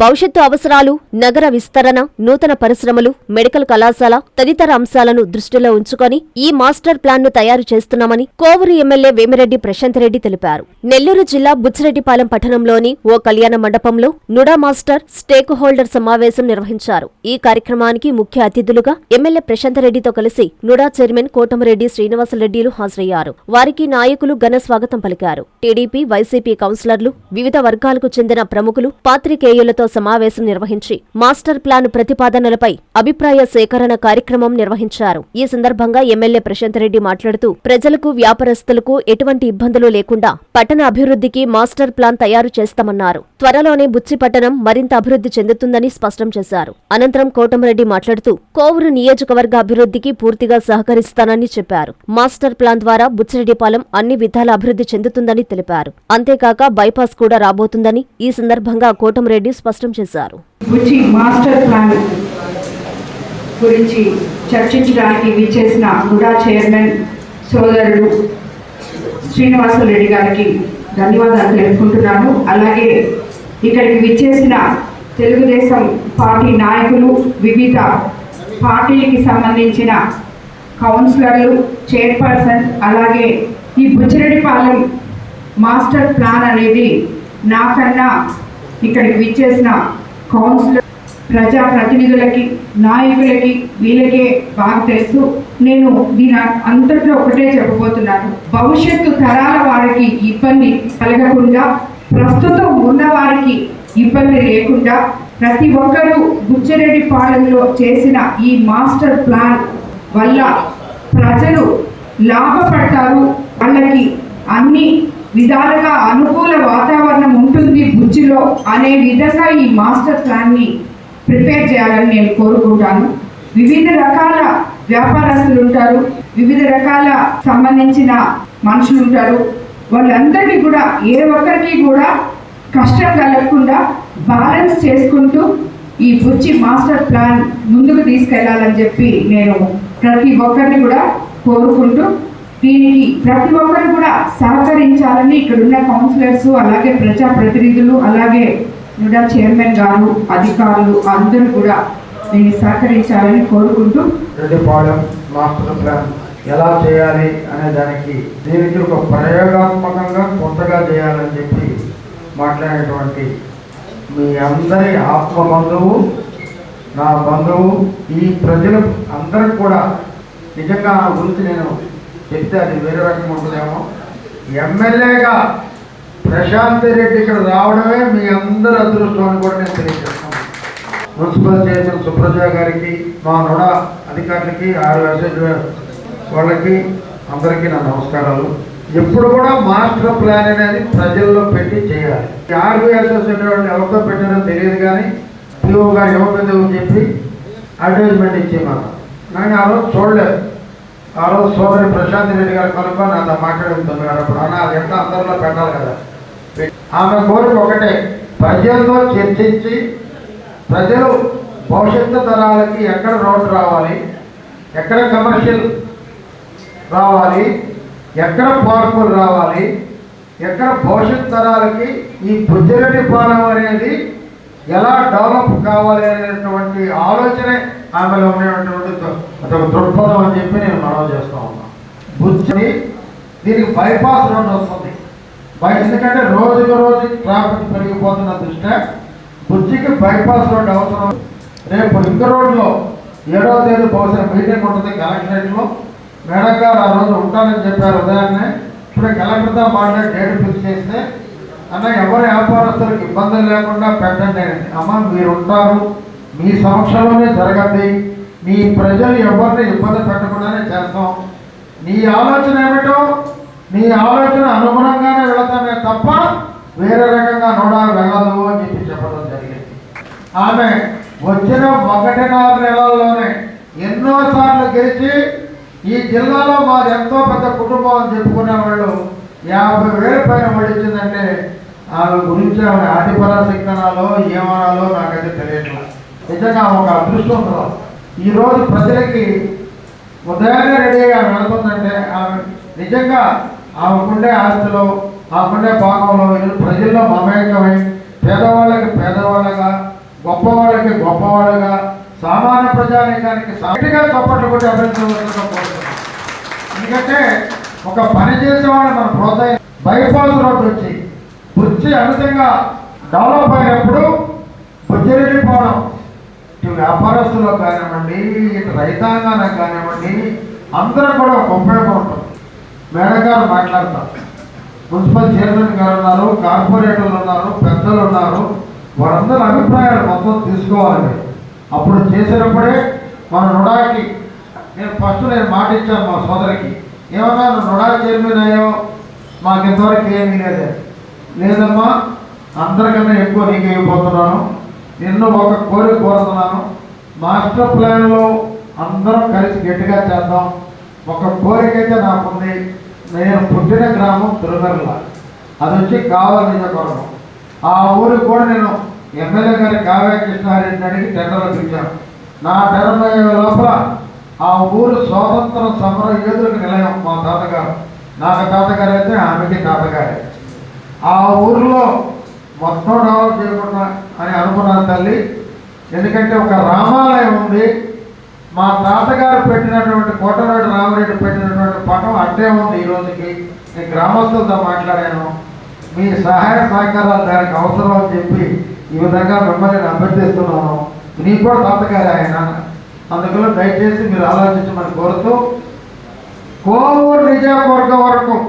భవిష్యత్తు అవసరాలు నగర విస్తరణ నూతన పరిశ్రమలు మెడికల్ కళాశాల తదితర అంశాలను దృష్టిలో ఉంచుకొని ఈ మాస్టర్ ప్లాన్ను తయారు చేస్తున్నామని కోవూరు ఎమ్మెల్యే వేమిరెడ్డి ప్రశాంత్ రెడ్డి తెలిపారు. నెల్లూరు జిల్లా బుచ్చిరెడ్డిపాలెం పట్టణంలోని ఓ కళ్యాణ మండపంలో నుడా మాస్టర్ స్టేక్ హోల్డర్ సమావేశం నిర్వహించారు. ఈ కార్యక్రమానికి ముఖ్య అతిథులుగా ఎమ్మెల్యే ప్రశాంత్ రెడ్డితో కలిసి నుడా చైర్మన్ కోటమిరెడ్డి శ్రీనివాసరెడ్డిలు హాజరయ్యారు. వారికి నాయకులు ఘన స్వాగతం పలికారు. టీడీపీ వైసీపీ కౌన్సిలర్లు వివిధ వర్గాలకు చెందిన ప్రముఖులు పాత్రికేయులతో సమావేశం నిర్వహించి మాస్టర్ ప్లాన్ ప్రతిపాదనలపై అభిప్రాయ సేకరణ కార్యక్రమం నిర్వహించారు. ఈ సందర్భంగా ఎమ్మెల్యే ప్రశాంత్ రెడ్డి మాట్లాడుతూ ప్రజలకు వ్యాపారస్తులకు ఎటువంటి ఇబ్బందులు లేకుండా పట్టణ అభివృద్ధికి మాస్టర్ ప్లాన్ తయారు చేస్తామన్నారు. త్వరలోనే బుచ్చి పట్టణం మరింత అభివృద్ధి చెందుతుందని స్పష్టం చేశారు. అనంతరం కోటమిరెడ్డి మాట్లాడుతూ కోవూరు నియోజకవర్గ అభివృద్ధికి పూర్తిగా సహకరిస్తానని చెప్పారు. మాస్టర్ ప్లాన్ ద్వారా బుచ్చిరెడ్డిపాలెం అన్ని విధాల అభివృద్ధి చెందుతుందని తెలిపారు. అంతేకాక బైపాస్ కూడా రాబోతుందని ఈ సందర్భంగా కోటమిరెడ్డి స్పష్టం చేశారు. బుచ్చి మాస్టర్ ప్లాన్ గురించి చర్చించడానికి విచ్చేసిన గుడా చైర్మన్ సోదరుడు శ్రీనివాసరెడ్డి గారికి ధన్యవాదాలు తెలుపుకుంటున్నాను. అలాగే ఇక్కడికి విచ్చేసిన తెలుగుదేశం పార్టీ నాయకులు వివిధ పార్టీలకి సంబంధించిన కౌన్సిలర్లు చైర్పర్సన్ అలాగే ఈ బుచ్చిరెడ్డిపాలెం మాస్టర్ ప్లాన్ అనేది నాకన్నా ఇక్కడికి విచ్చేసిన కౌన్సిలర్ ప్రజా ప్రతినిధులకి నాయకులకి వీళ్ళకే బాగా తెలుసు. నేను దీని అంతట్లో ఒకటే చెప్పబోతున్నాను. భవిష్యత్తు తరాల వారికి ఇబ్బంది కలగకుండా ప్రస్తుతం ఉన్న వారికి ఇబ్బంది లేకుండా ప్రతి ఒక్కరూ బుచ్చిరెడ్డి పాలనలో చేసిన ఈ మాస్టర్ ప్లాన్ వల్ల ప్రజలు లాభపడతారు. వాళ్ళకి అన్ని విధాలుగా అనుకూల వాతావరణం ఉంటుంది బుజ్జిలో అనే విధంగా ఈ మాస్టర్ ప్లాన్ని ప్రిపేర్ చేయాలని నేను కోరుకుంటాను. వివిధ రకాల వ్యాపారస్తులు ఉంటారు వివిధ రకాల సంబంధించిన మనుషులు ఉంటారు. వాళ్ళందరికీ కూడా ఏ ఒక్కరికి కూడా కష్టం కలగకుండా బ్యాలెన్స్ చేసుకుంటూ ఈ బుచ్చి మాస్టర్ ప్లాన్ ముందుకు తీసుకెళ్ళాలని చెప్పి నేను ప్రతి ఒక్కరిని కూడా కోరుకుంటూ దీనికి ప్రతి ఒక్కరు కూడా సహకరించాలని ఇక్కడ ఉన్న కౌన్సిలర్స్ అలాగే ప్రజా ప్రతినిధులు అలాగే నుడా చైర్మన్ గారు అధికారులు అందరూ కూడా దీన్ని సహకరించాలని కోరుకుంటూ రెడ్డిపాలెం మాస్టర్ ప్లాన్ ఎలా చేయాలి అనే దానికి దీనికి ఒక ప్రయోగాత్మకంగా కొత్తగా చేయాలని చెప్పి మాట్లాడేటువంటి మీ అందరి ఆత్మ బంధువు నా బంధువు ఈ ప్రజలు అందరికి కూడా నిజంగా ఆ గురించి నేను చెప్తే అది వేరే రకంగా ఉంటుందేమో. ఎమ్మెల్యేగా ప్రశాంత్ రెడ్డి ఇక్కడ రావడమే మీ అందరి అదృష్టం అని కూడా నేను తెలియజేస్తాను మున్సిపల్ చైర్మన్ సుప్రజ గారికి మా నొడ అధికారులకి ఆరు వాళ్ళకి అందరికీ నా నమస్కారాలు. ఎప్పుడు కూడా మాస్టర్ ప్లాన్ అనేది ప్రజల్లో పెట్టి చేయాలి. ఆర్బీఎస్ఎస్ వాళ్ళు ఎవరితో పెట్టారో తెలియదు కానీ పిఓ గారు ఇవ్వలేదు అని చెప్పి అడ్వర్టైజ్మెంట్ ఇచ్చేమాట. నన్ను ఆ రోజు చూడలేదు. ఆ రోజు సోదరి ప్రశాంత్ రెడ్డి గారు కనుక నాతో మాట్లాడుతున్నారు అప్పుడు అన్న అది ఎంత అందరిలో పెట్టాలి కదా? ఆమె కోరిక ఒకటే ప్రజలతో చర్చించి ప్రజలు భవిష్యత్తు తరాలకి ఎక్కడ రోడ్డు రావాలి ఎక్కడ కమర్షియల్ రావాలి ఎక్కడ పార్కులు రావాలి ఎక్కడ భవిష్యత్ తరాలకి ఈ బుద్ధిరెడ్డి పాలెం అనేది ఎలా డెవలప్ కావాలి అనేటువంటి ఆలోచనే ఆమెలో ఉండేటువంటి అదొక దృక్పథం అని చెప్పి నేను మనవి చేస్తా ఉన్నాను బుద్ధి దీనికి బైపాస్ రోడ్ వస్తుంది. బయట ఎందుకంటే రోజుకు రోజు ట్రాఫిక్ పెరిగిపోతున్న దృష్ట్యా బుజ్జికి బైపాస్ రోడ్ అవసరం. రేపు రింగ్ రోడ్లో ఏడవ తేదీ బహుశా మీటింగ్ ఉంటుంది కలెక్టరేట్లో. మేడం గారు ఆ రోజు ఉంటానని చెప్పారు ఉదయాన్నే. ఇప్పుడు కలెక్టర్తో మాట్లాడి డేట్ ఫిక్స్ చేస్తే అన్న ఎవరి వ్యాపారస్తులకు ఇబ్బంది లేకుండా పెట్టండి. అమ్మ మీరు ఉంటారు మీ సమక్షంలోనే జరగండి. నీ ప్రజలు ఎవరిని ఇబ్బంది పెట్టకుండానే చేస్తాం. నీ ఆలోచన ఏమిటో నీ ఆలోచన అనుగుణంగానే వెళతామే తప్ప వేరే రకంగా నోడాలు వెళ్ళదు అని చెప్పి చెప్పడం జరిగింది. ఆమె వచ్చిన ఒకటిన్నర నెలల్లోనే ఎన్నోసార్లు గెలిచి ఈ జిల్లాలో మాది ఎంతో పెద్ద కుటుంబం అని చెప్పుకునే వాళ్ళు యాభై వేల పైన పడించిందంటే ఆమె గురించి ఆమె ఆదిపరాశక్తనాలో ఏమనాలో నాకైతే తెలియట్లేదు నిజంగా ఒక అదృష్టవంతురాలు. ఈరోజు ప్రజలకి ఉదయాన్నే రెడీ అయ్యి ఆమె వెళ్తుందంటే ఆమె నిజంగా ఆమెకుండే ఆస్తిలో ఆమెకుండే భాగంలో ప్రజల్లో మమేకమై పేదవాళ్ళకి పేదవాళ్ళగా గొప్పవాళ్ళకి గొప్పవాళ్ళగా సామాన్య ప్రజానీకానికి సాటిగా చప్పట్లు కొట్టి అభినందించవలసిన ఎందుకంటే ఒక పని చేసేవాడిని మనం ప్రోత్సహి బైపాస్ రోడ్డు వచ్చి బుద్ధి అమితంగా డెవలప్ అయినప్పుడు బుజ్జిరెడ్డి పోవడం ఇటు వ్యాపారస్తులకు కానివ్వండి ఇటు రైతాంగానికి కానివ్వండి అందరూ కూడా ఒక ఉపయోగం ఉంటుంది. మేడం గారు మాట్లాడతారు. మున్సిపల్ చైర్మన్ గారు ఉన్నారు కార్పొరేటర్లు ఉన్నారు పెద్దలు ఉన్నారు. వారందరి అభిప్రాయాలు మొత్తం తీసుకోవాలి. అప్పుడు చేసినప్పుడే మన రుణాకి నేను ఫస్ట్ నేను మాట ఇచ్చాను మా సోదరికి. ఏమన్నా నువ్వు రుణా చైర్మన్ అయ్యావు? మాకు ఇంతవరకు ఏమీ లేదే. లేదమ్మా అందరికన్నా ఎక్కువ నీకు అయిపోతున్నాను నిన్ను ఒక కోరిక కోరుతున్నాను. మాస్టర్ ప్లాన్లో అందరం కలిసి గట్టిగా చేద్దాం. ఒక కోరిక అయితే నాకుంది. నేను పుట్టిన గ్రామం తిరుమల అది వచ్చి కావాలి నియోజకవర్గం. ఆ ఊరికి కూడా నేను ఎమ్మెల్యే గారి కావ్య కృష్ణారెడ్డి అడిగి టెండర్లు పిలిచాను. నా టెండర్ అయ్యే లోపల ఆ ఊరు స్వాతంత్ర సమర యోధులకు నిలయం మా తాతగారు. నాకు తాతగారు అయితే ఆమెకి తాతగారే. ఆ ఊరిలో మొత్తం డెవలప్ చేయకుండా అనుకున్నాను తల్లి. ఎందుకంటే ఒక రామాలయం ఉంది. మా తాతగారు పెట్టినటువంటి కోటరెడ్డి రామరెడ్డి పెట్టినటువంటి పటం అట్టే ఉంది ఈ రోజుకి. నేను గ్రామస్తులతో మాట్లాడాను. మీ సహాయ సహకారాలు దానికి అవసరం అని చెప్పి ఈ విధంగా మిమ్మల్ని అభ్యర్థిస్తున్నాను. నీకు కూడా తాతగారు ఆయన. అందుకని దయచేసి మీరు ఆలోచించమని కోరుతూ కోవూరు నిజామవర్గం వరకు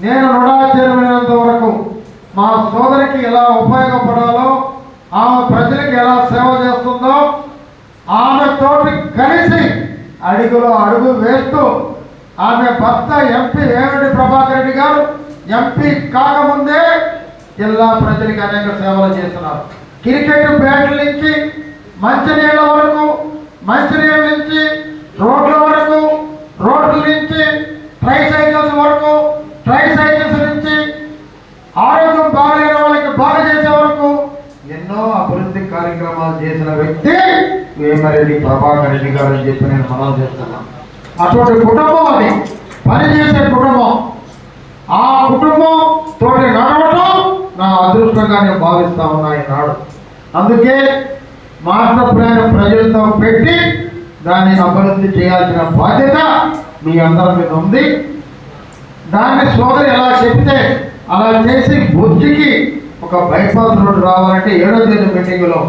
నేను రుణాచరమైనంత వరకు మా సోదరికి ఎలా ఉపయోగపడాలో ఆమె ప్రజలకు ఎలా సేవ చేస్తుందో ఆమెతోటి కలిసి అడుగులో అడుగు వేస్తూ ఆమె భర్త ఎంపీ వేమిడి ప్రభాకర్ రెడ్డి గారు ఎంపీ కాకముందే జిల్లా ప్రజలకు అనేక సేవలు చేస్తున్నారు. క్రికెట్ బ్యాట్ల నుంచి మంచినీళ్ళ వరకు మంచినీళ్ళ నుంచి రోడ్ల నుంచి ట్రై సైకిల్స్ వరకు ట్రై సైకిల్స్ నుంచి ఆరోగ్యం బాగలేని వాళ్ళకి బాగా చేసే వరకు ఎన్నో అభివృద్ధి కార్యక్రమాలు చేసిన వ్యక్తి వేమరెడ్డి ప్రభాకర్ రెడ్డి గారు అని చెప్పి నేను మనం చేస్తున్నాను అటువంటి కుటుంబం అది. పనిచేసే కుటుంబం. ఆ కుటుంబం తోటి నడవటం నా అదృష్టంగా నేను భావిస్తా ఉన్నా ఈనాడు అందుకే మాస్టర్ ప్లాన్ ప్రజలతో పెట్టి దాన్ని అభివృద్ధి చేయాల్సిన బాధ్యత మీ అందరి మీద ఉంది. దాన్ని సోదరి ఎలా చెప్తే అలా చేసి బుద్ధికి ఒక బైపాస్ రోడ్డు రావాలంటే ఏడో తేదీ మీటింగ్లో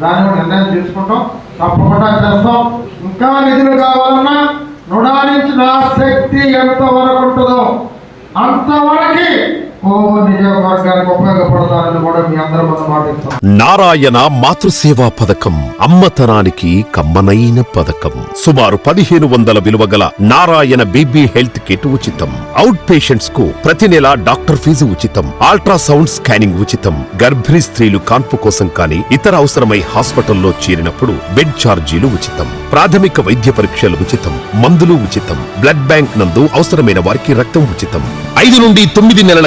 దాని కూడా నిర్ణయం తీసుకుంటాం. తప్పకుండా చేస్తాం. ఇంకా నిధులు కావాలన్నా రుణా నుంచి నా శక్తి ఎంత వరకు ఉంటుందో అంతవరకు నారాయణ మాతృసేవా పథకం అమ్మతనానికి కమ్మనైన పథకం. సుమారు పదిహేను వందల విలువ గల Narayana B B health kit ఉచితం. అవుట్ పేషెంట్స్కు ప్రతి నెల డాక్టర్ ఫీజు ఉచితం. అల్ట్రాసౌండ్ స్కానింగ్ ఉచితం. గర్భిణీ స్త్రీలు కాన్పు కోసం కానీ ఇతర అవసరమై హాస్పిటల్లో చేరినప్పుడు బెడ్ ఛార్జీలు ఉచితం. ప్రాథమిక వైద్య పరీక్షలు ఉచితం. మందులు ఉచితం. బ్లడ్ బ్యాంక్ నందు అవసరమైన వారికి రక్తం ఉచితం. ఐదు నుండి తొమ్మిది నెలల